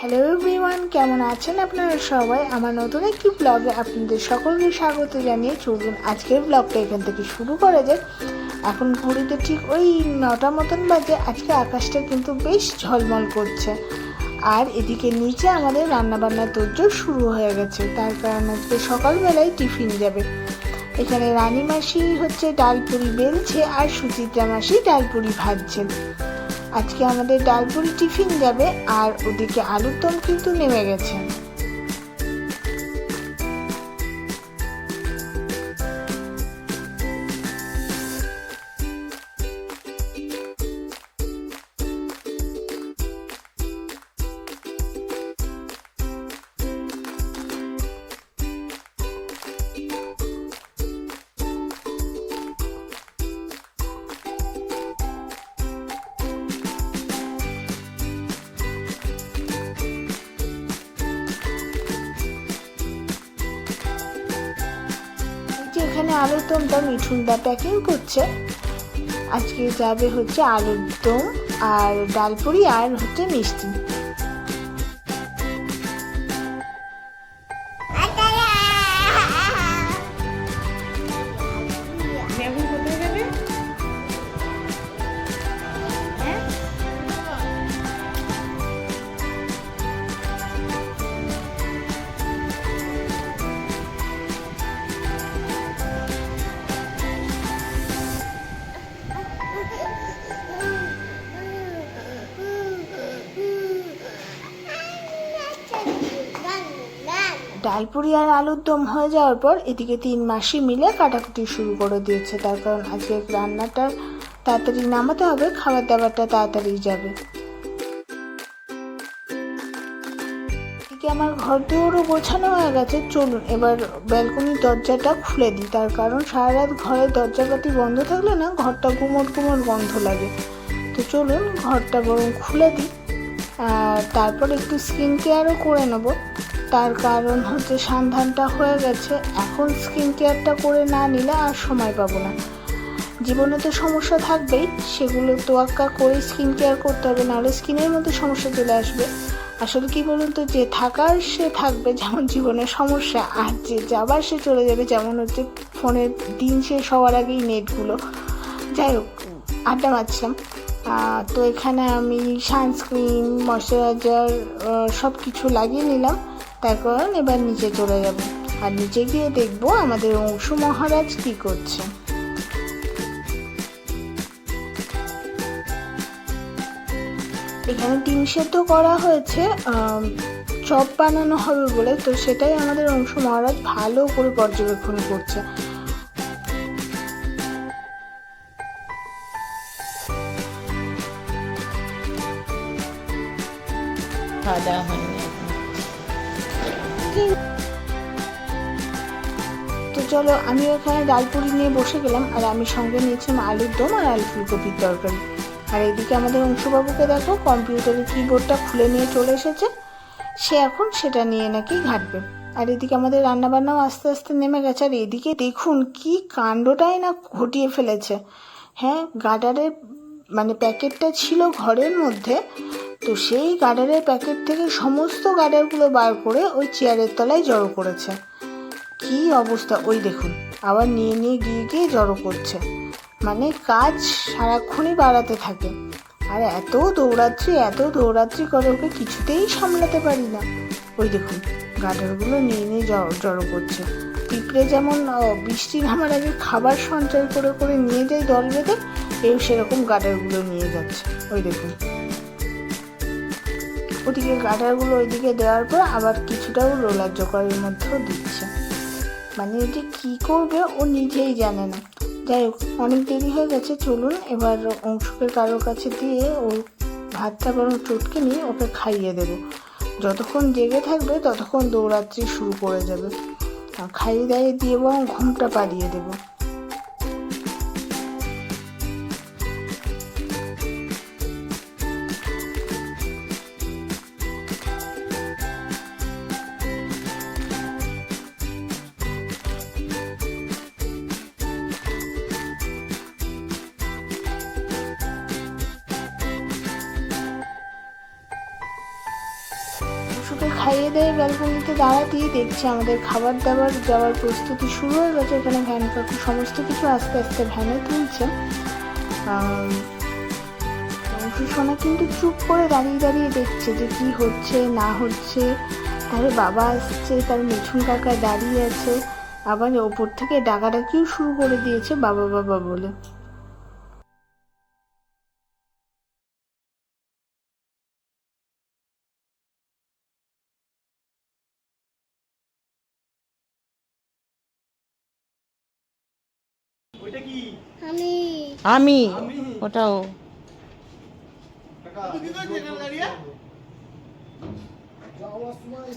Hello everyone কেমন আছেন আপনারা সবাই? আমার নতুন একটি ব্লগে আপনাদের সকলকে স্বাগত জানিয়ে চলুন আজকের ব্লগটা এখান থেকে শুরু করা যাক। এখন ঘড়িতে ঠিক ওই নটা মতন বাজে, আজকে আকাশটা কিন্তু বেশ ঝলমল করছে। আর এদিকে নিচে আমাদের রান্নাবান্নার তোরজোর শুরু হয়ে গেছে, তার কারণ আজকে সকালবেলায় টিফিন যাবে। এখানে রানী মাসি হচ্ছে ডালপুরি বেলছে আর সুচিত্রা মাসি ডালপুরি ভাজছেন। আজকে আমাদের ডালপুরি টিফিন যাবে আর ওদিকে আলুর দম কিন্তু নেমে গেছে। আলুর দমটা মিঠুনদা প্যাকিং করছে। আজকে যাবে হচ্ছে আলুর দম আর ডালপুরি আর হচ্ছে মিষ্টি। ডালপুরি আর আলুর দম হয়ে যাওয়ার পর এদিকে তিন মাসি মিলে কাটাকুটি শুরু করে দিয়েছে। তার কারণ আজকে রান্নাটা তাড়াতাড়ি নামাতে হবে, খাবার দাবারটা তাড়াতাড়ি যাবে। আমার ঘর দুয়ারও গোছানো হয়ে গেছে। চলুন, এবার ব্যালকনির দরজাটা খুলে দিই। তার কারণ সারা রাত ঘরের দরজাপাতি বন্ধ থাকলে না ঘরটা গুমট গুমট গন্ধ লাগে। তো চলুন, ঘরটা বরং খুলে দিই। আর তারপর একটু স্কিন কেয়ারও করে নেব। তার কারণ হচ্ছে সন্ধানটা হয়ে গেছে। এখন স্কিন কেয়ারটা করে না নিলে আর সময় পাবো না। জীবনে তো সমস্যা থাকবেই, সেগুলো তোয়াক্কা করে স্কিন কেয়ার করতে হবে, নাহলে স্কিনের মধ্যে সমস্যা চলে আসবে। আসলে কি বলুন তো, যে থাকার সে থাকবে, যেমন জীবনের সমস্যা, আর যে যাবার সে চলে যাবে, যেমন হচ্ছে ফোনের দিন শেষ হওয়ার আগেই নেটগুলো। যাই হোক, আড্ডা মারছিলাম। তো এখানে আমি সানস্ক্রিন ময়শ্চারাইজার সব কিছু লাগিয়ে নিলাম। তার কারণ এবার নিচে চলে যাব। আর নিচে গিয়ে দেখব আমাদের অংশু মহারাজ কি করছে। এখানে ডিম সেদ্ধ করা হয়েছে চপ বানানো হবে বলে। তো সেটাই আমাদের অংশ মহারাজ ভালো করে পর্যবেক্ষণ করছে। খাওয়া দাওয়া তো চলো, আমি ওখানে ডালপুরি নিয়ে বসে গেলাম, আর আমি সঙ্গে নিয়েছিলাম আলুর দম আর আলু ফুলকপির তরকারি। আর এদিকে আমাদের অংশুবাবুকে দেখো কম্পিউটারের কিবোর্ডটা খুলে নিয়ে চলে এসেছে। সে এখন সেটা নিয়ে নাকি ঘাটবে। আর এদিকে আমাদের রান্নাবান্নাও আস্তে আস্তে নেমে গেছে, আর এদিকে দেখুন কি কাণ্ডটাই না ঘটিয়ে ফেলেছে। হ্যাঁ গার্ডারের মানে প্যাকেটটা ছিল ঘরের মধ্যে তো সেই গার্ডারের প্যাকেট থেকে সমস্ত গার্ডারগুলো বার করে ওই চেয়ারের তলায় জড়ো করেছে। কি অবস্থা? ওই দেখুন, আবার নিয়ে নিয়ে গিয়ে গিয়ে জড়ো করছে। মানে কাজ সারাক্ষণই বাড়াতে থাকে। আর এত দৌড়াচ্ছি এত দৌড়াচ্ছি করে ওকে কিছুতেই সামলাতে পারি না। ওই দেখুন গাডারগুলো নিয়ে নিয়ে জড়ো জড়ো করছে। পিঁপড়ে যেমন বৃষ্টি নামার আগে খাবার সঞ্চয় করে করে নিয়ে যায় দল বেঁধে, এও সেরকম গাডারগুলো নিয়ে যাচ্ছে। ওই দেখুন। ওদিকে গাডারগুলো ওইদিকে দেওয়ার পর আবার কিছুটাও রোলার জোকারের মধ্যেও দিচ্ছে। মানে যে কী করবে ও নিজেই জানে না। যাই হোক, অনেক দেরি হয়ে গেছে, চলুন এবার অংশকে কারোর কাছে দিয়ে ও ভাতটা বরং চটকে নিয়ে ওকে খাইয়ে দেবো। যতক্ষণ জেগে থাকবে ততক্ষণ দৌড়াত্রি শুরু করে যাবে খাইয়ে দাইয়ে দিয়ে বরং ঘুমটা পাড়িয়ে দেবো। অংশকে খাইয়ে দেয়, ব্যালকনিতে দাঁড়াতেই দেখছি আমাদের খাবার দাবার, যাওয়ার প্রস্তুতি শুরু হয়ে গেছে। এখানে ভ্যান কাকু সমস্ত কিছু আস্তে আস্তে ভ্যানে তুলছে। সোনা কিন্তু চুপ করে দাঁড়িয়ে দাঁড়িয়ে দেখছে যে কি হচ্ছে, না হচ্ছে। তারে বাবা আসছে, তার মিঠুন কাকা দাঁড়িয়ে আছে। আবার ওপর থেকে ডাকাডাকিও শুরু করে দিয়েছে বাবা বাবা বলে। আমি ওটাও যাওয়ার সময়